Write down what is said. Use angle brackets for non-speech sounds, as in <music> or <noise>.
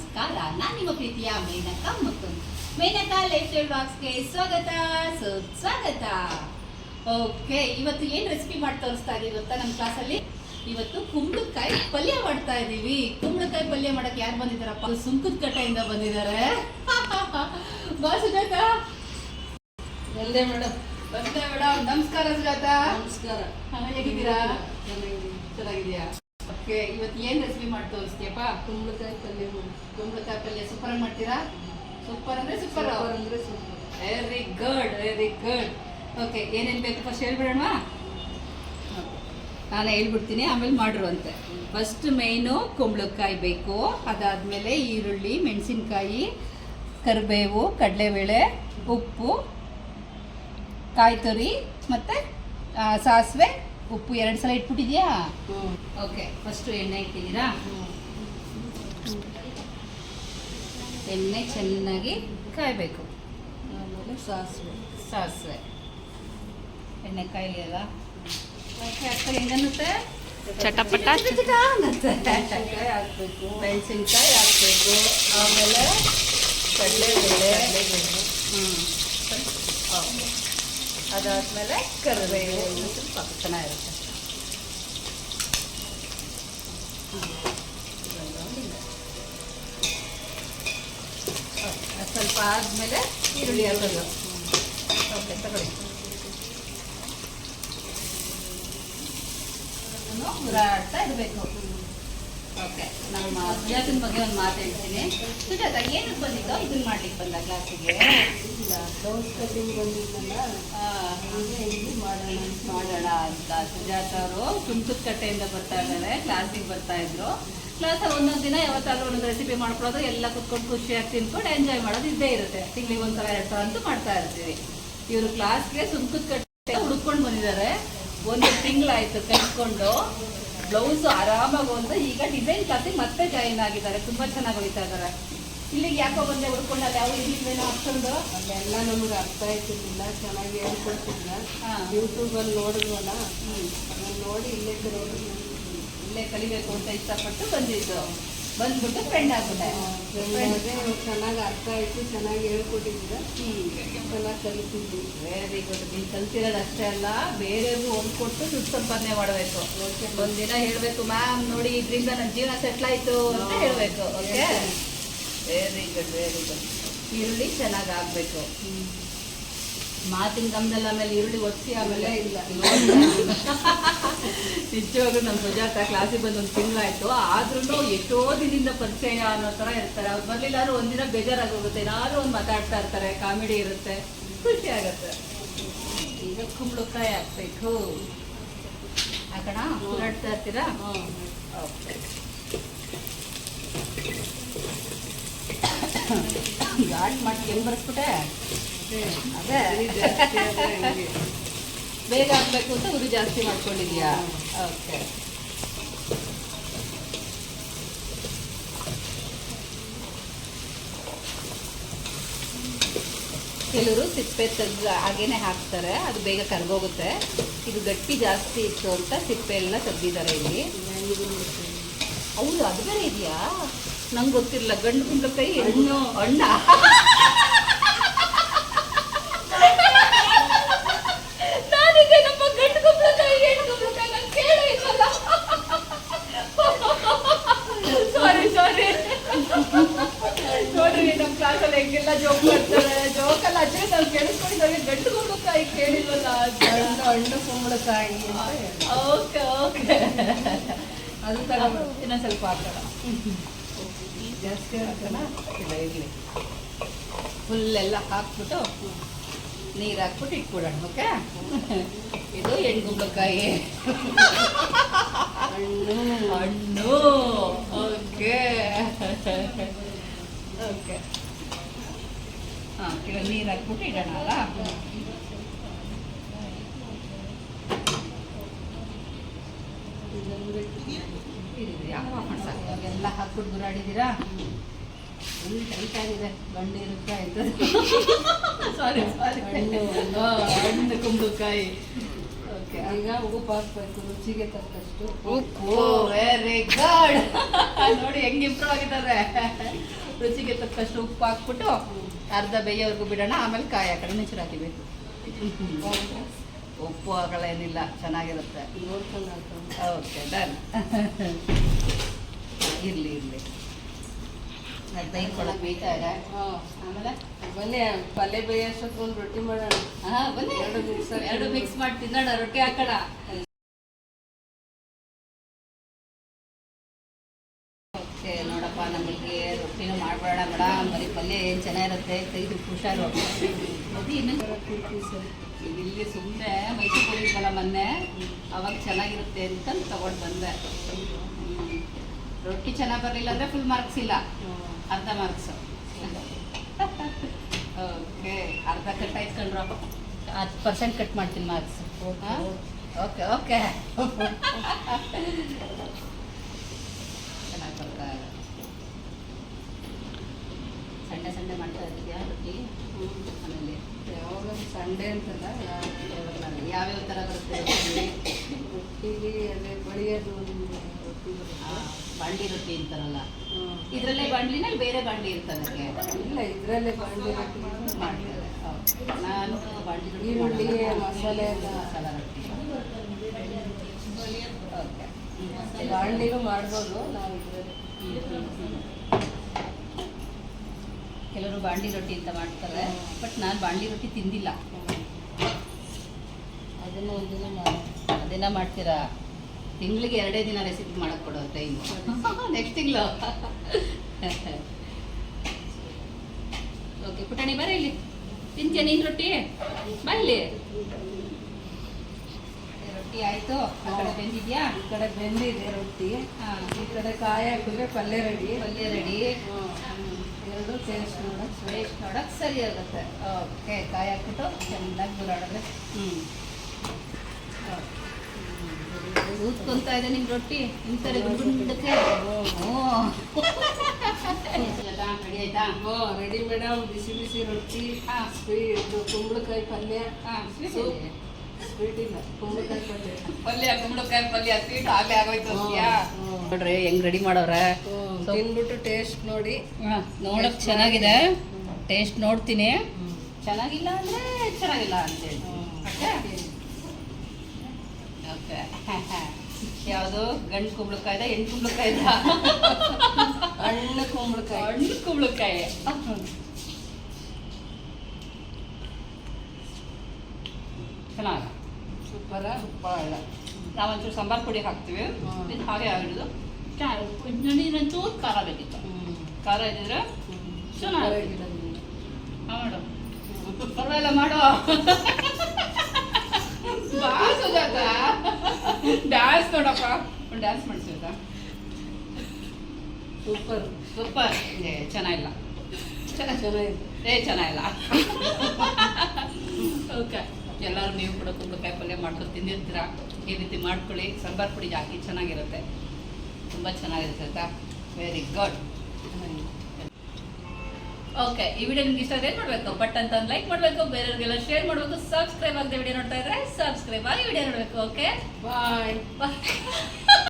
ನಮಸ್ಕಾರ. ನಾನು ನಿಮ್ಮ ಪ್ರೀತಿಯ ಮೇನಕ ಮತ್ತು ಮೇನಕಾ ಲೈಫ್ ಸ್ಟೈಲ್ ಬಾಕ್ಸ್ಗೆ ಸ್ವಾಗತ. ಸ್ವಾಗತ. ಓಕೆ ಇವತ್ತು ಏನು ರೆಸಿಪಿ ಮಾಡಿ ತೋರಿಸ್ತಾ ಇದೀವಿ ಗೊತ್ತಾ ನಮ್ಮ ಕ್ಲಾಸಲ್ಲಿ ಇವತ್ತು ಕುಂಬಳಕಾಯಿ ಪಲ್ಯ ಮಾಡ್ತಾ ಇದೀವಿ. ಕುಂಬಳಕಾಯಿ ಪಲ್ಯ ಮಾಡಕ್ಕೆ ಯಾರು ಬಂದಿದ್ದಾರಪ್ಪ? ಸುಂಕದ ಕಟ್ಟೆಯಿಂದ ಬಂದಿದ್ದಾರೆ. <laughs> ಬಾ ಸುಜಾತ. ಬಂದೆ ಮೇಡಮ್ ಬಂದೆ ಮೇಡಮ್ ನಮಸ್ಕಾರ ಸುಜಾತ. ನಮಸ್ಕಾರ. ಹೇಗಿದ್ದೀರಾ? ಓಕೆ ಇವತ್ತು ಏನು ರೆಸಿಪಿ ಮಾಡಿ ತೋರಿಸ್ತೀಯಪ್ಪ ಕುಂಬಳಕಾಯಿ ಪಲ್ಯ ಕುಂಬಳಕಾಯಿ ಪಲ್ಯ ಸೂಪರ್ ಮಾಡ್ತೀರಾ? ಸೂಪರ್ ಅಂದ್ರೆ ಸೂಪರ್ ಸೂಪರ್ ಅಂದ್ರೆ super very good very good okay ಏನೇನು ಬೇಕು ಫಸ್ಟ್ ಹೇಳ್ಬಿಡೋಣ ನಾನು ಹೇಳ್ಬಿಡ್ತೀನಿ ಆಮೇಲೆ ಮಾಡಿರುವಂತೆ. ಫಸ್ಟ್ ಮೇಯ್ನು ಕುಂಬಳಕಾಯಿ ಬೇಕು ಅದಾದಮೇಲೆ ಈರುಳ್ಳಿ ಮೆಣಸಿನ್ಕಾಯಿ ಕರಿಬೇವು ಕಡಲೆಬೇಳೆ ಉಪ್ಪು ಕಾಯಿ ತುರಿ ಮತ್ತು ಸಾಸಿವೆ ಉಪ್ಪು ಎರಡು ಸಲ ಇಟ್ಬಿಟ್ಟಿದ್ಯಾ? ಓಕೆ ಫಸ್ಟು ಎಣ್ಣೆ ಇಟ್ಟಿದ್ದೀರಾ? ಎಣ್ಣೆ ಚೆನ್ನಾಗಿ ಕಾಯಬೇಕು. ಆಮೇಲೆ ಸಾಸಿವೆ. ಸಾಸಿವೆ. ಎಣ್ಣೆ ಕಾಯಿಲಿಯಲ್ಲ? ಓಕೆ ಅಕ್ಕ ಹೆಂಗನ್ನುತ್ತೆ ಚಟಪಟ. ಅನ್ನುತ್ತೆ. ಹಾಕ್ಬೇಕು. ಮೆಣಸಿನ್ಕಾಯಿ ಹಾಕಬೇಕು. ಆಮೇಲೆ ಕಡಲೆಬೇಳೆ. ಹ್ಞೂ ಅದಾದಮೇಲೆ ಕರಿಬೇವು. ಚೆನ್ನಾಗಿರುತ್ತೆ ಓಕೆ, ಅದ್ ಸ್ವಲ್ಪ ಆದಮೇಲೆ ಈರುಳ್ಳಿ ಹಾಕೋದು ಓಕೆ ತಗೊಳ್ಳಿ ಹುರಾಡ್ತಾ ಇರಬೇಕು ಓಕೆ ನಮ್ಮ ಸುಜಾತನ ಬಗ್ಗೆ ಒಂದು ಮಾತು ಹೇಳ್ತೀನಿ. ಸುಜಾತ ಏನಕ್ಕೆ ಬಂದಿದ್ದೋ? ಇದನ್ನ ಮಾಡ್ಲಿಕ್ಕೆ ಬಂದ ಕ್ಲಾಸಿಗೆ ಬ್ಲೌಸ್ ಕಟ್ಟಿಂಗ್ ಬಂದಿದ್ದಲ್ಲ ಇಲ್ಲಿ ಮಾಡೋಣ ಮಾಡೋಣ ಅಂತ. ಸುಜಾತ ಅವರು ಸುಂಕದ ಕಟ್ಟೆಯಿಂದ ಬರ್ತಾ ಇದ್ದಾರೆ ಕ್ಲಾಸಿಗೆ ಬರ್ತಾ ಇದ್ರು. ಕ್ಲಾಸ್ ಒಂದೊಂದು ದಿನ ಯಾವತ್ತಾದ್ರೂ ಒಂದೊಂದು ರೆಸಿಪಿ ಮಾಡ್ಕೊಳ್ಳೋದು ಎಲ್ಲ ಕುತ್ಕೊಂಡು ಖುಷಿಯಾಗಿ ತಿನ್ಕೊಂಡು ಎಂಜಾಯ್ ಮಾಡೋದು ಇದ್ದೇ ಇರುತ್ತೆ. ತಿಂಗಳಿಗೆ ಒಂದ್ಸಲ, ಎರಡು ಸಲ ಅಂತೂ ಮಾಡ್ತಾ ಇರ್ತೀವಿ. ಇವರು ಕ್ಲಾಸ್ಗೆ ಸುಂಕದ ಕಟ್ಟೆ ಹುಡ್ಕೊಂಡು ಬಂದಿದ್ದಾರೆ. ಒಂದು ತಿಂಗಳಾಯ್ತು ಕಲ್ತ್ಕೊಂಡು ಬ್ಲೌಸ್ ಆರಾಮಾಗಿ ಒಂದು ಈಗ ಡಿಸೈನ್ ಕ್ಲಾಸಿಗೆ ಮತ್ತೆ ಜಾಯಿನ್ ಆಗಿದ್ದಾರೆ. ತುಂಬಾ ಚೆನ್ನಾಗಿ ಹೋಗ್ತಾ ಇದ್ದಾರೆ. ಇಲ್ಲಿಗೆ ಯಾಕೋ ಬಂದೆ ಹುಡ್ಕೊಂಡು? ಅಲ್ಲಿ ಯಾವ ಇರ್ಲಿಲ್ವೇನೋ ಅಷ್ಟೊಂದು? ಅದೆಲ್ಲ ನಮ್ಗೆ ಅರ್ಥ ಆಯ್ತಿರ್ಲಿಲ್ಲ ಚೆನ್ನಾಗಿ ಹೇಳ್ಕೊಡ್ತಿಲ್ಲ ಹಾ. ಯೂಟ್ಯೂಬಲ್ಲಿ ನೋಡಿದ್ವಲ್ಲ ಅದನ್ನು ನೋಡಿ ಇಲ್ಲೇ ಕಲಿಯೋದು ಇಲ್ಲೇ ಕಲಿಬೇಕು ಅಂತ ಇಷ್ಟಪಟ್ಟು ಬಂದಿದ್ದು. ಬಂದ್ಬಿಟ್ಟು ಫ್ರೆಂಡ್ ಆಗ್ಬಿಟ್ಟೆ. ಚೆನ್ನಾಗಿ ಅರ್ಥ ಆಯ್ತು ಚೆನ್ನಾಗಿ ಹೇಳ್ಕೊಟ್ಟಿದ್ದೀರ ಚೆನ್ನಾಗಿ ಕಲಿತಿದ್ವಿ. ವೆರಿ ಗುಡ್ ನೀನು ಕಲ್ತಿರೋದು ಅಷ್ಟೇ ಅಲ್ಲ ಬೇರೆಯವ್ರಿಗೂ ಹೊಂದ್ಕೊಟ್ಟು ದುಡ್ಡು ಸಂಪಾದನೆ ಮಾಡಬೇಕು. ಒಂದಿನ ಹೇಳ್ಬೇಕು ಮ್ಯಾಮ್ ನೋಡಿ ಇದರಿಂದ ನನ್ನ ಜೀವನ ಸೆಟ್ಲ್ ಆಯ್ತು ಅಂತ ಹೇಳ್ಬೇಕು. Okay very good very good ಈರುಳ್ಳಿ ಚೆನ್ನಾಗಿ ಆಗ್ಬೇಕು ಮಾತಿನ ಗಮನದಲ್ಲಿ ಆಮೇಲೆ ಈರುಳ್ಳಿ ಒತ್ತಿ ಆಮೇಲೆ ಇಲ್ಲ ನಿಜವಾಗ್ಲೂ ನಮ್ಮ ಸುಜಾತ ಕ್ಲಾಸಿಗೆ ಬಂದು ಒಂದು ತಿಂಗಳಾಯ್ತು. ಆದ್ರೂ ಎಷ್ಟೋ ದಿನದಿಂದ ಪರಿಚಯ ಅನ್ನೋ ಥರ ಇರ್ತಾರೆ. ಅವ್ರು ಬರ್ಲಿಲ್ಲಾದ್ರೂ ಒಂದಿನ ಬೇಜಾರಾಗಿ ಹೋಗುತ್ತೆ ಏನಾದ್ರು ಒಂದು ಮಾತಾಡ್ತಾ ಇರ್ತಾರೆ. ಕಾಮಿಡಿ ಇರುತ್ತೆ. ಖುಷಿ ಆಗುತ್ತೆ. ಈಗ ಕುಂಬಳಕಾಯಿ ಹಾಕ್ಬೇಕು. ಹಾಕೋಣ? ಓಡಾಡ್ತಾ ಇರ್ತೀರಾ? ಓಕೆ ಘಾಟ್ ಮಾಡಿ ಹೆಂಗ್ ಬರ್ಸ್ಬಿಟ್ಟೆ? ಅದೇ. ಬೇಗ ಆಗ್ಬೇಕು ಅಂತ ಉರಿ ಜಾಸ್ತಿ ಮಾಡ್ಕೊಂಡಿದ್ಯಾ? ಓಕೆ. ಕೆಲವರು ಸಿಪ್ಪೆ ತೆಗ್ದು ಹಾಗೇನೆ ಹಾಕ್ತಾರೆ, ಅದು ಬೇಗ ಕರ್ಗೋಗುತ್ತೆ. ಇದು ಗಟ್ಟಿ ಜಾಸ್ತಿ ಇತ್ತು ಅಂತ ಸಿಪ್ಪೆ ಎಲ್ಲ ತೆಗ್ದಿದ್ದಾರೆ ಇಲ್ಲಿ. ಹೌದು, ಅದು ಬೇರೆ ಇದೆಯಾ? ನಂಗೆ ಗೊತ್ತಿಲ್ಲ ಗಂಡು ಕುಂಬಳಕಾಯಿ ಹಣ್ಣು ಹಣ್ಣ ಸಾರಿ ಸಾರಿ ನೋಡ್ರಿ ನಮ್ಮ ಕ್ಲಾಸಲ್ಲಿ ಹೆಂಗೆಲ್ಲ ಜೋಕ್ ಮಾಡ್ತಾರೆ. ಜೋಕಲ್ಲ ಅಜ್ಜಿ ನಾವು ಕೇಳಿಸ್ಕೊಂಡಿದ್ದಾವೆ ಗಂಡು ಕುಂಬಳಕಾಯಿ ಕೇಳಿಲ್ವಲ್ಲ ಹಣ್ಣು ಕುಂಬಳಕಾಯಿ ಓಕೆ ಓಕೆ ಅದು ತಗೊಂಡು ಇನ್ನೊಂದು ಸ್ವಲ್ಪ ಹಾಕೋಣ ಜಾಸ್ತಿ ಹಾಕೋಣ ಇಲ್ಲ, ಇರಲಿ. ಫುಲ್ಲೆಲ್ಲ ಹಾಕ್ಬಿಟ್ಟು ನೀರು ಹಾಕ್ಬಿಟ್ಟು ಇಟ್ಬಿಡೋಣ ಓಕೆ ಇದು ಎಣ್ಗುಂಬಳಕಾಯಿ ಹಣ್ಣು ಹಣ್ಣು. ಓಕೆ ಓಕೆ ಹಾಂ, ಇವಾಗ ನೀರು ಹಾಕ್ಬಿಟ್ಟು ಇಡೋಣ ಅಲ್ಲ? ಇದಿದೆ ಯಾಕೆ ಆಫ್ ಮಾಡಿ ಎಲ್ಲ ಹಾಕ್ಬಿಟ್ಟು ಗುರಾಡಿದ್ದೀರಾ? ಫುಲ್ ಟೈಟ್ ಆಗಿದೆ. ಗಂಡು ಇರುತ್ತೆ ಆಯ್ತು ಸಾರಿ ಸಾರಿ ಹಣ್ಣು. ಕುಂಬಳಕಾಯಿ. ಓಕೆ ಈಗ ಉಪ್ಪು ಹಾಕ್ಬೇಕು. ರುಚಿಗೆ ತಕ್ಕಷ್ಟು ಉಪ್ಪು. ವೆರಿ ಗುಡ್ ನೋಡಿ ಹೆಂಗೆ ಇಂಪ್ರೂವ್ ಆಗಿದ್ದಾರೆ. ರುಚಿಗೆ ತಕ್ಕಷ್ಟು ಉಪ್ಪು ಹಾಕ್ಬಿಟ್ಟು ಅರ್ಧ ಬೇಯೋವರೆಗೂ ಬಿಡೋಣ. ಆಮೇಲೆ ಕಾಯಿ ಆ ಕಡೆ ಹಾಕಿಬೇಕು ಉಪ್ಪು ಏನಿಲ್ಲ ಚೆನ್ನಾಗಿರುತ್ತೆ. ಓಕೆ ಡನ್ ಇರಲಿ ಇರಲಿ. ದೈ ಕೊಡಕ್ಕೆ ಬೇಯ್ತಾ ಇದೆ ಹಾಂ ಆಮೇಲೆ ಬನ್ನಿ ಪಲ್ಯ ಬೇಯೋಷ್ಟೊತ್ತು ಒಂದು ರೊಟ್ಟಿ ಮಾಡೋಣ. ಹಾ ಬನ್ನಿ. ಎರಡು mix ಎರಡು ಮಿಕ್ಸ್ ಮಾಡಿ ತಿನ್ನೋಣ ರೊಟ್ಟಿ ಹಾಕೋಣ. ಓಕೆ ನೋಡಪ್ಪ ನಮಗೆ ರೊಟ್ಟಿನೂ ಮಾಡಬೇಡ ಮೇಡಮ್ ಬರೀ ಪಲ್ಯ ಏನು ಚೆನ್ನಾಗಿರುತ್ತೆ ತೆಗೆದು ಹುಷಾರು ಅದು ಇನ್ನೊಂದು ಇಲ್ಲಿ ಸುಮ್ಮನೆ ಮೈಸೂರು ಹೋಗಿದ್ವಲ್ಲ ಮೊನ್ನೆ? ಅವಾಗ ಚೆನ್ನಾಗಿರುತ್ತೆ ಅಂತ ತಗೊಂಡು ಬಂದೆ. ರೊಟ್ಟಿ ಚೆನ್ನಾಗಿ ಬರಲಿಲ್ಲ ಅಂದರೆ ಫುಲ್ ಮಾರ್ಕ್ಸ್ ಇಲ್ಲ. ಅರ್ಧ ಮಾರ್ಕ್ಸ್ ಓಕೆ ಅರ್ಧ ಕಟ್ ಆಯ್ತ್ಕೊಂಡ್ರು ಹತ್ತು ಪರ್ಸೆಂಟ್ ಕಟ್ ಮಾಡ್ತೀನಿ ಮಾರ್ಕ್ಸ್ ಓಕೆ ಓಕೆ ಚೆನ್ನಾಗಿ ಬರ್ತಾ ಇದೆ ಸಂಡೆ ಸಂಡೆ ಮಾಡ್ತಾ ಇರ್ತೀಯ ರೊಟ್ಟಿ ಮನೇಲಿ ಯಾವಾಗ ಸಂಡೇ ಅಂತಲ್ಲ ಯಾವ ಯಾವ್ಯಾವ ಥರ ಬರುತ್ತೆ ರೊಟ್ಟಿ? ರೊಟ್ಟಿಗೆ ಅದೇ ಬಳಿಯೋದು ರೊಟ್ಟಿ ಬಾಂಡಿ ರೊಟ್ಟಿ ಅಂತಾರಲ್ಲ. ಇದರಲ್ಲೇ ಬಾಂಡ್ಲಿನಲ್ಲಿ ಬೇರೆ ಬಾಂಡ್ಲಿ ಇರ್ತದೆ ಇಲ್ಲ ಇದರಲ್ಲೇ ಬಾಂಡಿ ರೊಟ್ಟಿ ಮಾಡ್ತಾರೆ. ನಾನು ಬಾಂಡ್ಲಿ ರೊಟ್ಟಿ ಈರುಳ್ಳಿ. ಮಸಾಲೆ. ಮಸಾಲ ರೊಟ್ಟಿ. ಓಕೆ. ಬಾಂಡಿನೂ ಮಾಡ್ಬೋದು ನಾವು ಇದರಲ್ಲಿ. ಕೆಲವರು ಬಾಂಡಿ ರೊಟ್ಟಿ ಅಂತ ಮಾಡ್ತಾರೆ. ಬಟ್ ನಾನು ಬಾಂಡಿ ರೊಟ್ಟಿ ತಿಂದಿಲ್ಲ. ಅದನ್ನು ಒಂದಿನ ಅದನ್ನ ಮಾಡ್ತೀರಾ? ತಿಂಗಳಿಗೆ ಎರಡೇ ದಿನ ರೆಸಿಪಿ ಮಾಡಕ್ ಕೊಡೋ ಟೈಮ್ ನೆಕ್ಸ್ಟ್ ತಿಂಗಳು. ಓಕೆ ಪುಟಾಣಿ ಬರ ಇಲ್ಲಿ. ತಿಂತೀಯ ನೀನು ರೊಟ್ಟಿ? ಬಾ ಇಲ್ಲಿ. ರೊಟ್ಟಿ ಆಯ್ತು. ಆ ಕಡೆ ಬೆಂದಿದ್ಯಾ? ಈ ಕಡೆ ಬೆಂದಿದೆ ರೊಟ್ಟಿ. ಹಾಂ. ಈ ಕಡೆ ಕಾಯಿ ಹಾಕಿದ್ರೆ ಪಲ್ಯ ರೆಡಿ. ಪಲ್ಯ ರೆಡಿ. ಎರಡು ಟೇಸ್ಟ್ ನೋಡಕ್ ಟೇಸ್ಟ್ ನೋಡಕ್ ಸರಿ ಆಗುತ್ತೆ. ಓಕೆ ಕಾಯಿ ಹಾಕ್ಬಿಟ್ಟು ಚೆನ್ನಾಗಿ ಗುರಾಡಿದ್ರೆ ಹ್ಞೂ ಊದ್ಕೊಂತ ಇದೆ ನಿಮ್ ರೊಟ್ಟಿ? ಇಂತಾರೆ ಗುಂಡಕ್ಕೆ? ಹ್ಞೂ ರೆಡಿ ಆಯ್ತಾ? ಹ್ಞೂ ರೆಡಿ ಮೇಡಮ್. ಬಿಸಿ ಬಿಸಿ ರೊಟ್ಟಿ ಹಾಂ. ಸ್ವೀಟ್ ಕುಂಬಳಕಾಯಿ ಪಲ್ಯ. ಪಲ್ಯ ಕುಂಬಳಕಾಯಿ ಪಲ್ಯ ಸ್ವೀಟ್ ಆಗಲೇ ಆಗೋಯ್ತು. ನೋಡ್ರಿ ಹೆಂಗ್ ರೆಡಿ ಮಾಡವ್ರ? ಹ್ಞೂ, ಸೊ- ಟೇಸ್ಟ್ ನೋಡಿ. ನೋಡಕ್ ಚೆನ್ನಾಗಿದೆ. ಟೇಸ್ಟ್ ನೋಡ್ತೀನಿ. ಚೆನ್ನಾಗಿಲ್ಲ ಅಂದ್ರೆ ಚೆನ್ನಾಗಿಲ್ಲ ಅಂತೇಳಿ. <laughs> ಯಾವುದು? ಗಂಡು ಕುಂಬಳಕಾಯ್ದ ಹೆಣ್ಣು ಕುಂಬಳಕಾಯ್ದ? ಹಣ್ಣು ಕುಂಬಳಕಾಯಿ. ಹಣ್ಣು ಕುಂಬಳಕಾಯಿ ಚೆನ್ನಾಗ ಸೂಪರ ಭಾಳ ನಾವೊಂಚೂರು ಸಾಂಬಾರು ಪುಡಿ ಹಾಕ್ತೀವಿ. ಇದು ಹಾಗೆ ಆಗಿರೋದು ಇನ್ನೊಂದು ಖಾರ ಬೇಕಿತ್ತು. ಖಾರ ಇದ್ದಿದ್ರೆ ಚೆನ್ನಾಗಿ ಹಾಂ ಮೇಡಮ್ ಪರವಾಗಿಲ್ಲ ಮಾಡೋ. ಸುಜಾತ. ಡ್ಯಾನ್ಸ್ ನೋಡಪ್ಪ. ಒಂದು ಡ್ಯಾನ್ಸ್ ಮಾಡಿಸಿದ ಸೂಪರ್. ಸೂಪರ್. ಏ ಚೆನ್ನಾಗಿಲ್ಲ. ಚೆನ್ನಾಗಿದೆ. ಏ ಚೆನ್ನಾಗಿಲ್ಲ. ಓಕೆ. ಎಲ್ಲರೂ ನೀವು ಕೂಡ ಕುಂಬಳಕಾಯಿ ಪಲ್ಯ ಮಾಡ್ಕೊಂಡು ತಿಂದಿರ್ತೀರ? ಈ ರೀತಿ ಮಾಡ್ಕೊಳ್ಳಿ. ಸಾಂಬಾರ್ ಪುಡಿ ಹಾಕಿ ಚೆನ್ನಾಗಿರುತ್ತೆ. ತುಂಬ ಚೆನ್ನಾಗಿರುತ್ತೆ ಆಯ್ತಾ ವೆರಿ ಗುಡ್ ಓಕೆ ಈ ವಿಡಿಯೋ ನಿಮ್ಗೆ ಇಷ್ಟ ಏನು ಮಾಡಬೇಕು ಬಟ್ ಅಂತ ಲೈಕ್ ಮಾಡಬೇಕು. ಬೇರೆಯವ್ರಿಗೆಲ್ಲ ಶೇರ್ ಮಾಡಬೇಕು. ಸಬ್ಸ್ಕ್ರೈಬ್ ಆಗದೆ ವಿಡಿಯೋ ನೋಡ್ತಾ ಇದ್ರೆ ಸಬ್ಸ್ಕ್ರೈಬ್ ಆಗಿ ವಿಡಿಯೋ ನೋಡಬೇಕು ಓಕೆ ಬಾಯ್ ಬಾಯ್